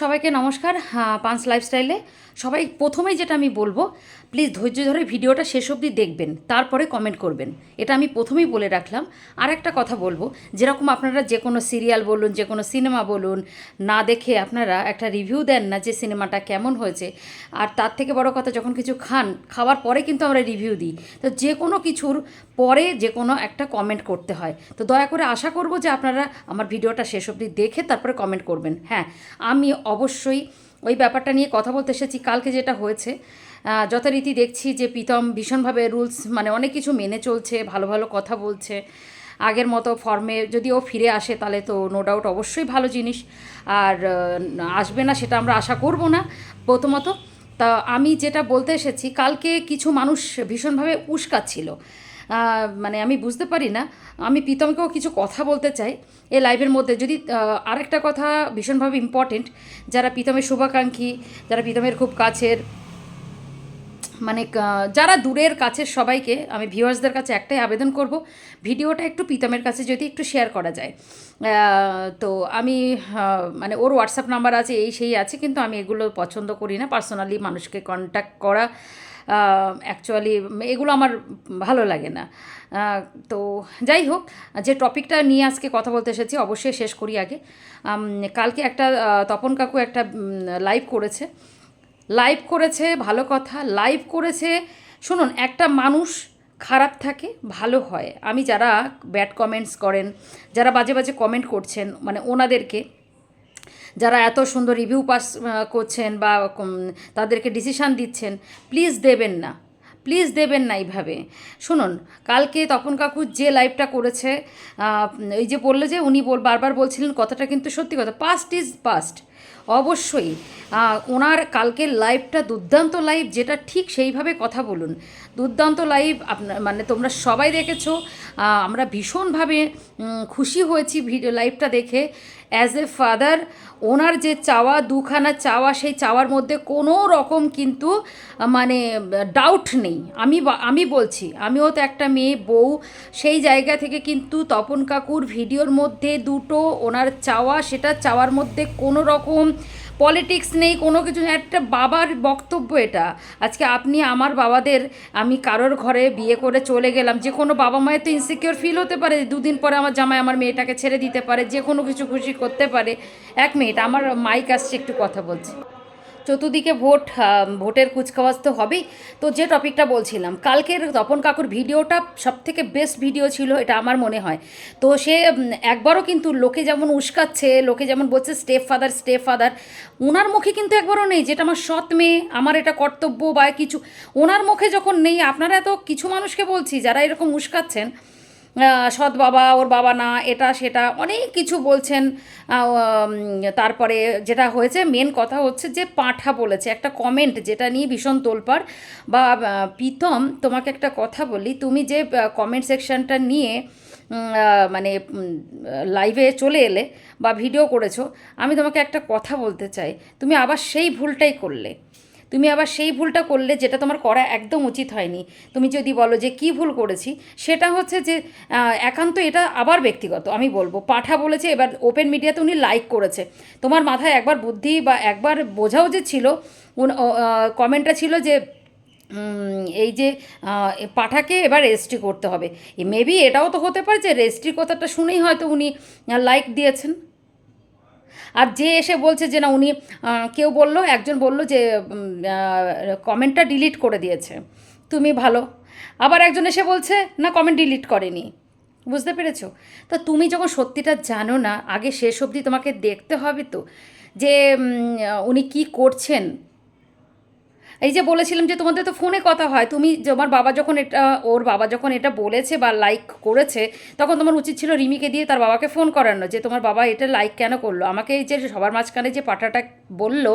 সবাইকে নমস্কার। পান্স লাইফস্টাইলে সবাই প্রথমেই যেটা আমি বলব, প্লিজ ধৈর্য ধরে ভিডিওটা শেষ অবধি দেখবেন, তারপরে কমেন্ট করবেন। এটা আমি প্রথমেই বলে রাখলাম। আর একটা কথা বলব, যেরকম আপনারা যে কোনো সিরিয়াল বলুন, যে কোনো সিনেমা বলুন, না দেখে আপনারা একটা রিভিউ দেন না যে সিনেমাটা কেমন হয়েছে, আর তার থেকে বড় কথা যখন কিছু খান, খাওয়ার পরে কিন্তু আমরা রিভিউ দিই। তো যে কোনো কিছুর পরে যে কোনো একটা কমেন্ট করতে হয়। তো দয়া করে আশা করব যে আপনারা আমার ভিডিওটা শেষ অবধি দেখে তারপরে কমেন্ট করবেন। হ্যাঁ আমি অবশ্যই ওই ব্যাপারটা নিয়ে কথা বলতে এসেছি। কালকে যেটা হয়েছে যথারীতি দেখছি যে প্রীতম ভীষণভাবে রুলস মানে অনেক কিছু মেনে চলছে, ভালো ভালো কথা বলছে। আগের মতো ফর্মে যদি ও ফিরে আসে তাহলে তো নো ডাউট অবশ্যই ভালো জিনিস। আর আসবে না সেটা আমরা আশা করব না প্রথমত। তা আমি যেটা বলতে এসেছি, কালকে কিছু মানুষ ভীষণভাবে উস্কাচ্ছিল। মানে আমি বুঝতে পারি না। আমি প্রীতমকেও কিছু কথা বলতে চাই এই লাইভের মধ্যে। যদি আরেকটা কথা ভীষণভাবে ইম্পর্টেন্ট যারা প্রীতমের শুভাকাঙ্ক্ষী, যারা প্রীতমের খুব কাছের মানে যারা দূরের কাছের সবাইকে আমি ভিউয়ার্সদের কাছে একটাই আবেদন করব, ভিডিওটা একটু প্রীতমের কাছে যদি একটু শেয়ার করা যায়। তো আমি মানে ওর হোয়াটসঅ্যাপ নাম্বার আছে, এই সেই আছে, কিন্তু আমি এগুলো পছন্দ করি না। পার্সোনালি মানুষকে কন্ট্যাক্ট করা অ্যাকচুয়ালি এগুলো আমার ভালো লাগে না। তো যাই হোক, যে টপিকটা নিয়ে আজকে কথা বলতে এসেছি, অবশ্যই শেষ করি আগে। কালকে একটা তপন কাকু একটা লাইভ করেছে। লাইভ করেছে, ভালো কথা। লাইভ করেছে, শুনুন, একটা মানুষ খারাপ থাকে, ভালো হয়। আমি যারা ব্যাড কমেন্টস করেন, যারা বাজে বাজে কমেন্ট করছেন মানে ওনাদেরকে যারা এত সুন্দর রিভিউ পাস করছেন বা তাদেরকে ডিসিশান দিচ্ছেন প্লিজ দেবেন না। প্লিজ দেবেন না এইভাবে। শুনুন, কালকে তপন কাকু যে লাইভটা করেছে এই যে বলল যে উনি বল, বারবার বলছিলেন কথাটা কিন্তু সত্যি কথা পাস্ট ইজ পাস্ট অবশ্যই ওনার কালকের লাইভটা দুর্দান্ত লাইভ যেটা ঠিক সেইভাবে কথা বলুন। দুর্দান্ত লাইভ আপনার মানে তোমরা সবাই দেখেছ আমরা ভীষণভাবে খুশি হয়েছি ভিডিও লাইভটা দেখে। অ্যাজ এ ফাদার ওনার যে চাওয়া, দুখানা চাওয়া, সেই চাওয়ার মধ্যে কোনো রকম কিন্তু মানে ডাউট নেই। আমি আমি বলছি, আমিও তো একটা মেয়ে, বউ, সেই জায়গা থেকে কিন্তু তপন কাকুর ভিডিওর মধ্যে দুটো ওনার চাওয়া, সেটা চাওয়ার মধ্যে কোনো রকম পলিটিক্স নেই, কোনো কিছু। একটা বাবার বক্তব্য এটা আজকে আপনি আমার বাবাদের, আমি কারোর ঘরে বিয়ে করে চলে গেলাম, যে কোনো বাবা মায়ের তো ইনসিকিওর ফিল হতে পারে দুদিন পরে আমার জামাই আমার মেয়েটাকে ছেড়ে দিতে পারে, যে কোনো কিছু খুশি করতে পারে এক মিনিট আমার মাইক আসছে, একটু কথা বলছি চতুর্দিকে ভোট ভোটের কুচকাওয়াজ তো হবেই। তো যে টপিকটা বলছিলাম, কালকের তপন কাকুর ভিডিওটা সব থেকে বেস্ট ভিডিও ছিল, এটা আমার মনে হয়। তো সে একবারও কিন্তু লোকে যেমন উস্কাচ্ছে, লোকে যেমন বলছে স্টেপ ফাদার স্টেপ ফাদার ওনার মুখে কিন্তু একবারও নেই, যেটা আমার সৎ মেয়ে, আমার এটা কর্তব্য বা কিছু। ওনার মুখে যখন নেই, আপনারা এত কিছু মানুষকে বলছি, যারা এরকম উস্কাচ্ছেন সৎ বাবা, ওর বাবা না, এটা, সেটা, অনেক কিছু বলছেন। তারপরে যেটা হয়েছে মেন কথা হচ্ছে যে পাঁঠা বলেছে, একটা কমেন্ট যেটা নিয়ে ভীষণ তোলপাড়। বা প্রীতম, তোমাকে একটা কথা বলি, তুমি যে কমেন্ট সেকশনটা নিয়ে মানে লাইভে চলে এলে বা ভিডিও করেছ, আমি তোমাকে একটা কথা বলতে চাই। তুমি আবার সেই ভুলটাই করলে। তুমি আবার সেই ভুলটা করলে যেটা তোমার করা একদম উচিত হয়নি। তুমি যদি বলো যে কি ভুল করেছি, সেটা হচ্ছে যে একান্ত এটা আবার ব্যক্তিগত। আমি বলব, পাঠা বলেছে, এবার ওপেন মিডিয়াতে উনি লাইক করেছে। তোমার মাথায় একবার বুদ্ধি বা একবার বোঝাও যে ছিল কমেন্টটা ছিল যে এই যে পাঠাকে এবার রেজিস্ট্রি করতে হবে। মেবি এটাও তো হতে পারে যে রেজিস্ট্রি কথাটা শুনেই হয়তো উনি লাইক দিয়েছেন। আর যে এসে বলছে যে না, উনি কেউ বলল, একজন বলল যে কমেন্টটা ডিলিট করে দিয়েছে। তুমি ভালো। আবার একজন এসে বলছে, না, কমেন্ট ডিলিট করেনি। বুঝতে পেরেছ? তো তুমি যখন সত্যিটা জানো না, আগে শেষ অবধি তোমাকে দেখতে হবে তো, যে উনি কি করছেন। এই যে বলেছিলাম যে তোমাদের তো ফোনে কথা হয়, তুমি তোমার বাবা যখন এটা, ওর বাবা যখন এটা বলেছে বা লাইক করেছে, তখন তোমার উচিত ছিল রিমিকে দিয়ে তার বাবাকে ফোন করানো যে তোমার বাবা এটা লাইক কেন করল? আমাকে এই যে সবার মাঝখানে যে পাঠাটা বলল,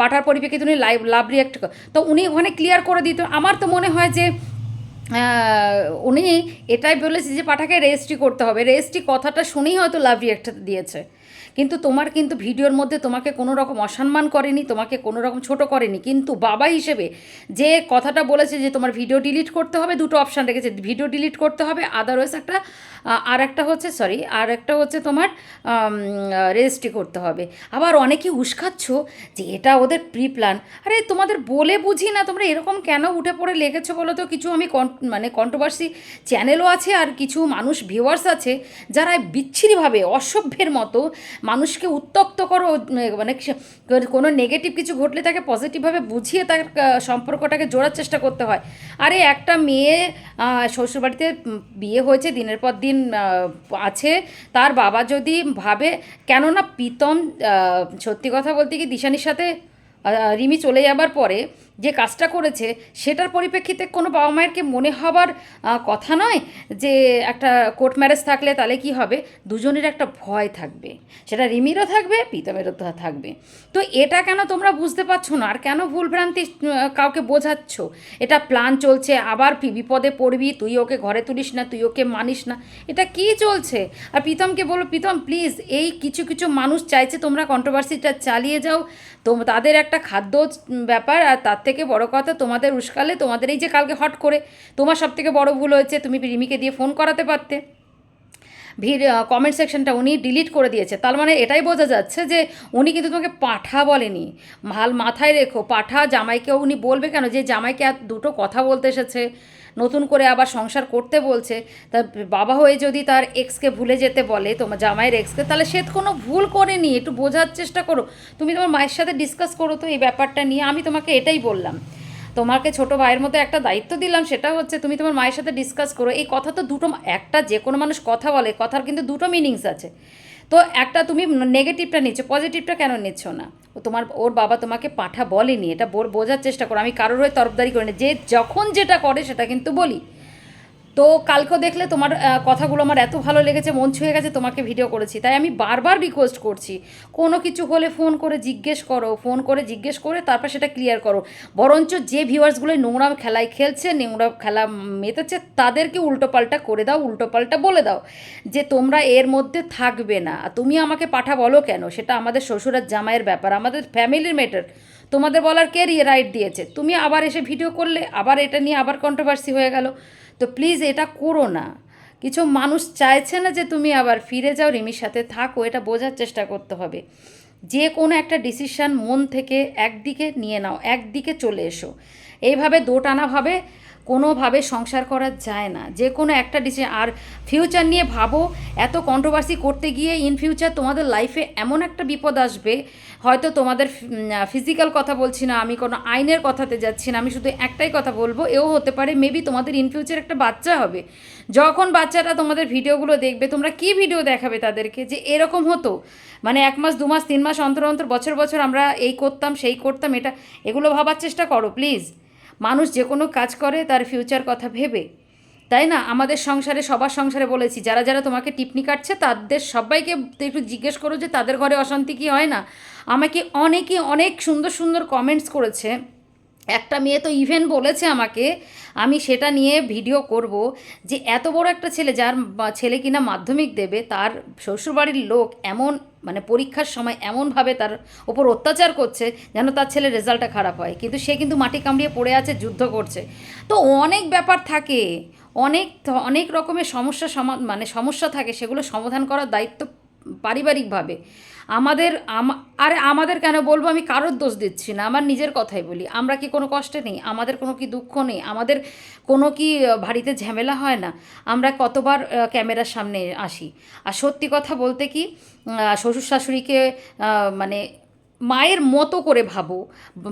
পাঠার পরিপ্রেক্ষিতে উনি লাইভ লাভ রিয়াক্ট তো উনি ওখানে ক্লিয়ার করে দিত। আমার তো মনে হয় যে উনি এটাই বলেছে যে পাঠাকে রেজিস্ট্রি করতে হবে। রেজিস্ট্রি কথাটা শুনেই হয়তো লাভ রিয়াক্ট দিয়েছে। কিন্তু তোমার কিন্তু ভিডিওর মধ্যে তোমাকে কোনো রকম অসম্মান করেনি, তোমাকে কোনো রকম ছোট করেনি। কিন্তু বাবা হিসেবে যে কথাটা বলেছে যে তোমার ভিডিও ডিলিট করতে হবে, দুটো অপশান রেখেছে। ভিডিও ডিলিট করতে হবে আদারওয়াইজ একটা আর একটা হচ্ছে সরি আর একটা হচ্ছে তোমার রেজিস্ট্রি করতে হবে। আবার অনেকেই উস্কাচ্ছ যে এটা ওদের প্রি প্ল্যান আরে তোমাদের বলে বুঝি না, তোমরা এরকম কেন উঠে পড়ে লেগেছো বলো তো? কিছু আমি মানে কন্ট্রোভার্সি চ্যানেলও আছে আর কিছু মানুষ ভিউয়ার্স আছে যারা বিচ্ছিরিভাবে, অসভ্যের মতো মানুষকে উত্তক্ত করো মানে কোনো নেগেটিভ কিছু ঘটলে তাকে পজিটিভভাবে বুঝিয়ে তার সম্পর্কটাকে জোড়ার চেষ্টা করতে হয়। আরে একটা মেয়ে শ্বশুরবাড়িতে বিয়ে হয়েছে, দিনের পর দিন আছে, তার বাবা যদি ভাবে, কেননা প্রীতম সত্যি কথা বলতে কি দিশানির সাথে রিমি চলে যাবার পরে যে কাজটা করেছে, সেটার পরিপ্রেক্ষিতে কোনো বাবা মায়ের কি মনে হবার কথা নয়? যে একটা কোর্ট ম্যারেজ থাকলে তাহলে কি হবে? দুজনের একটা ভয় থাকবে। সেটা রিমিরও থাকবে, প্রীতমেরও থাকবে। তো এটা কেন তোমরা বুঝতে পারছ না? আর কেন ভুলভ্রান্তি কাউকে বোঝাচ্ছ? এটা প্ল্যান চলছে, আবার বিপদে পড়বি, তুই ওকে ঘরে তুলিস না, তুই ওকে মানিস না। এটা কি চলছে? আর প্রীতমকে বলো, প্রীতম প্লিজ এই কিছু কিছু মানুষ চাইছে তোমরা কন্ট্রোভার্সিটা চালিয়ে যাও। তো তাদের একটা খাদ্য ব্যাপার, আর তার থেকে বড় কথা, তোমাদের উস্কালে, তোমাদের এই যে কালকে হট করে তোমার সব থেকে বড় ভুল হয়েছে, তুমি রিমিকে দিয়ে ফোন করাতে পারতে। ভিড় কমেন্ট সেকশনটা উনি ডিলিট করে দিয়েছে। তার মানে এটাই বোঝা যাচ্ছে যে উনি কিন্তু তোমাকে পাঠা বলেনি। ভালো মাথায় রেখো, পাঠা জামাইকে উনি বলবে কেন? যে জামাইকে আর দুটো কথা বলতে এসেছে। নতুন করে আবার সংসার করতে বলছে, তা বাবা হয়ে যদি তার এক্সকে ভুলে যেতে বলে, তোমার জামাইয়ের এক্সকে তাহলে সে কোনো ভুল করেনি, একটু বোঝার চেষ্টা করো। তুমি তোমার মায়ের সাথে ডিসকাস করো তো এই ব্যাপারটা নিয়ে, আমি তোমাকে এটাই বললাম। তোমাকে ছোট ভাইয়ের মতো একটা দায়িত্ব দিলাম, সেটা হচ্ছে তুমি তোমার মায়ের সাথে ডিসকাস করো। এই কথা তো দুটো, একটা যে কোনো মানুষ কথা বলে, কথার কিন্তু দুটো মিনিংস আছে। তো একটা তুমি নেগেটিভটা নিচ্ছ পজিটিভটা কেন নিচ্ছ না? ও তোমার, ওর বাবা তোমাকে পাঠা বলেনি, এটা বোর- বোঝার চেষ্টা করো, আমি কারোর হয়ে তরফদারি করি না যে যখন যেটা করে সেটা কিন্তু বলি। তো কালকেও দেখলে তোমার কথাগুলো আমার এত ভালো লেগেছে, মন ছুঁয়ে গেছে, তোমাকে ভিডিও করেছি। তাই আমি বারবার রিকোয়েস্ট করছি, কোনো কিছু হলে ফোন করে জিজ্ঞেস করো ফোন করে জিজ্ঞেস করে তারপর সেটা ক্লিয়ার করো। বরঞ্চ যে ভিউয়ার্সগুলো নোংরা খেলায় খেলছে, নোংরা খেলা মেতেছে, তাদেরকে উল্টোপাল্টা করে দাও, উল্টোপাল্টা বলে দাও, যে তোমরা এর মধ্যে থাকবে না। তুমি আমাকে পাঠা বলো কেন? সেটা আমাদের শ্বশুরের জামাইয়ের ব্যাপার, আমাদের ফ্যামিলির ম্যাটার তোমাদের বলার কে রাইট দিয়েছে? তুমি আবার এসে ভিডিও করলে, আবার এটা নিয়ে আবার কন্ট্রোভার্সি হয়ে গেল। তো প্লিজ এটা করো না। কিছু মানুষ চাইছে না যে তুমি আবার ফিরে যাও, রিমির সাথে থাকো, এটা বোঝার চেষ্টা করতে হবে। যে কোনো একটা ডিসিশান মন থেকে একদিকে নিয়ে নাও, একদিকে চলে এসো। এইভাবে দোটানাভাবে কোনোভাবে সংসার করা যায় না। যে কোনো একটা ডিসিশন আর ফিউচার নিয়ে ভাবো, এত কন্ট্রোভার্সি করতে গিয়ে ইন ফিউচার তোমাদের লাইফে এমন একটা বিপদ আসবে, হয়তো তোমাদের ফিজিক্যাল কথা বলছি না, আমি কোনো আইনের কথাতে যাচ্ছি না, আমি শুধু একটাই কথা বলব, এও হতে পারে মেবি তোমাদের ইন ফিউচার একটা বাচ্চা হবে। যখন বাচ্চাটা তোমাদের ভিডিওগুলো দেখবে, তোমরা কি ভিডিও দেখাবে তাদেরকে? যে এরকম হতো। মানে এক মাস, দু মাস, তিন মাস অন্তর অন্তর বছর বছর আমরা এই করতাম, সেই করতাম, এটা এগুলো ভাবার চেষ্টা করো প্লিজ মানুষ যে কোনো কাজ করে, তার ফিউচার কথা ভেবে। তাই না? আমাদের সংসারে, সবার সংসারে বলেছি, যারা যারা তোমাকে টিপনি কাটছে, তাদের সবাইকে একটু জিজ্ঞেস করো যে তাদের ঘরে অশান্তি কি হয় না? আমাকে অনেকে অনেক সুন্দর সুন্দর কমেন্টস করেছে। একটা মেয়ে তো ইভেন বলেছে আমাকে, আমি সেটা নিয়ে ভিডিও করব যে এত বড় একটা ছেলে যার ছেলে কিনা মাধ্যমিক দেবে, তার শ্বশুরবাড়ির লোক এমন মানে পরীক্ষার সময় এমনভাবে তার ওপর অত্যাচার করছে যেন তার ছেলের রেজাল্টটা খারাপ হয়। কিন্তু সে কিন্তু মাটি কামড়িয়ে পড়ে আছে, যুদ্ধ করছে। তো অনেক ব্যাপার থাকে, অনেক অনেক রকমের সমস্যা সমা মানে সমস্যা থাকে, সেগুলো সমাধান করার দায়িত্ব পারিবারিকভাবে। আমাদের আরে আমাদের কেন বলব? আমি কারোর দোষ দিচ্ছি না, আমার নিজের কথাই বলি। আমরা কি কোনো কষ্টে নেই? আমাদের কোনো কি দুঃখ নেই? আমাদের কোনো কি বাড়িতে ঝামেলা হয় না? আমরা কতবার ক্যামেরার সামনে আসি। আর সত্যি কথা বলতে কি শ্বশুর শাশুড়িকে মানে মায়ের মতো করে ভাবো,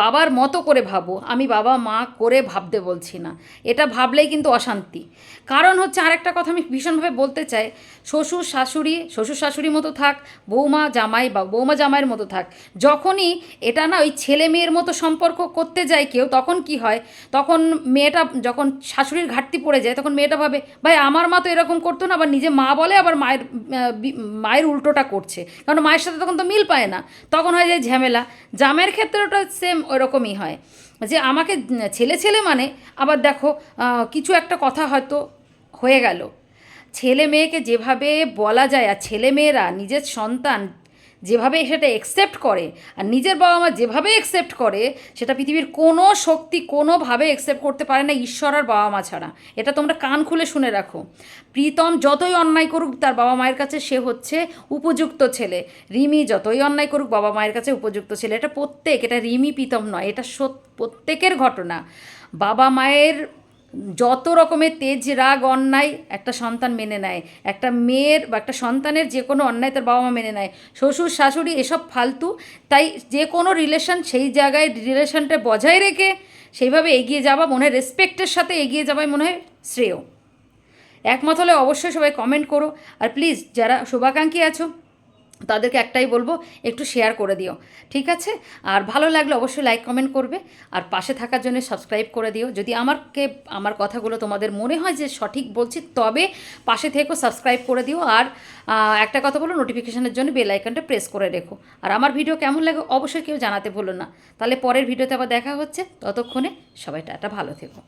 বাবার মতো করে ভাবো, আমি বাবা মা করে ভাবতে বলছি না। এটা ভাবলেই কিন্তু অশান্তি। কারণ হচ্ছে আরেকটা কথা আমি ভীষণভাবে বলতে চাই, শ্বশুর শাশুড়ি, শ্বশুর শাশুড়ির মতো থাক, বৌমা জামাই বা বৌমা জামাইয়ের মতো থাক, যখনই এটা না ওই ছেলে মেয়ের মতো সম্পর্ক করতে যায় কেউ, তখন কি হয়? তখন মেয়েটা যখন শাশুড়ির ঘাটতি পড়ে যায়, তখন মেয়েটা ভাবে, ভাই, আমার মা তো এরকম করতো না। আবার নিজে মা বলে, আবার মায়ের মায়ের উল্টোটা করছে। কারণ মায়ের সাথে তখন তো মিল পায় না। তখন হয় যায় ঝামেলা, জামের ক্ষেত্রে ওটা সেম ওরকমই হয়। যে আমাকে ছেলে ছেলে মানে আবার দেখো কিছু একটা কথা হয়তো হয়ে গেল। ছেলে মেয়েকে যেভাবে বলা যায়, আর ছেলে মেয়েরা, নিজের সন্তান যেভাবে সেটা একসেপ্ট করে আর নিজের বাবা মা যেভাবে একসেপ্ট করে, সেটা পৃথিবীর কোনো শক্তি কোনোভাবে একসেপ্ট করতে পারে না ঈশ্বর আর বাবা মা ছাড়া। এটা তোমরা কান খুলে শুনে রাখো। প্রীতম যতই অন্যায় করুক, তার বাবা মায়ের কাছে সে হচ্ছে উপযুক্ত ছেলে। রিমি যতই অন্যায় করুক বাবা মায়ের কাছে উপযুক্ত ছেলে। এটা প্রত্যেক, এটা রিমি প্রীতম নয়, এটা সত- প্রত্যেকের ঘটনা। বাবা মায়ের যত রকমের তেজ, রাগ, অন্যায় একটা সন্তান মেনে নেয়। একটা মেয়ের বা একটা সন্তানের যে কোনো অন্যায় তার বাবা মা মেনে নেয়। শ্বশুর, শাশুড়ি এসব ফালতু। তাই যে কোনো রিলেশন সেই জায়গায় রিলেশনটা বজায় রেখে সেইভাবে এগিয়ে যাওয়া মনে হয় রেসপেক্টের সাথে এগিয়ে যাওয়াই মনে হয় শ্রেয়। একমত হলে অবশ্যই সবাই কমেন্ট করো। আর প্লিজ যারা শুভাকাঙ্ক্ষী আছো তাদেরকে একটাই বলব, একটু শেয়ার করে দিও, ঠিক আছে? আর ভালো লাগলে অবশ্যই লাইক কমেন্ট করবে, আর পাশে থাকার জন্য সাবস্ক্রাইব করে দিও। যদি আমারকে, আমার কথাগুলো তোমাদের মনে হয় যে সঠিক বলছি, তবে পাশে থেকেও সাবস্ক্রাইব করে দিও। আর একটা কথা বলো নোটিফিকেশনের জন্য বেল আইকনটা প্রেস করে রেখো। আর আমার ভিডিও কেমন লাগে অবশ্যই কেউ জানাতে ভুলো না। তাহলে পরের ভিডিওতে আবার দেখা হচ্ছে। ততক্ষণে সবাই টাটা, ভালো থেকো।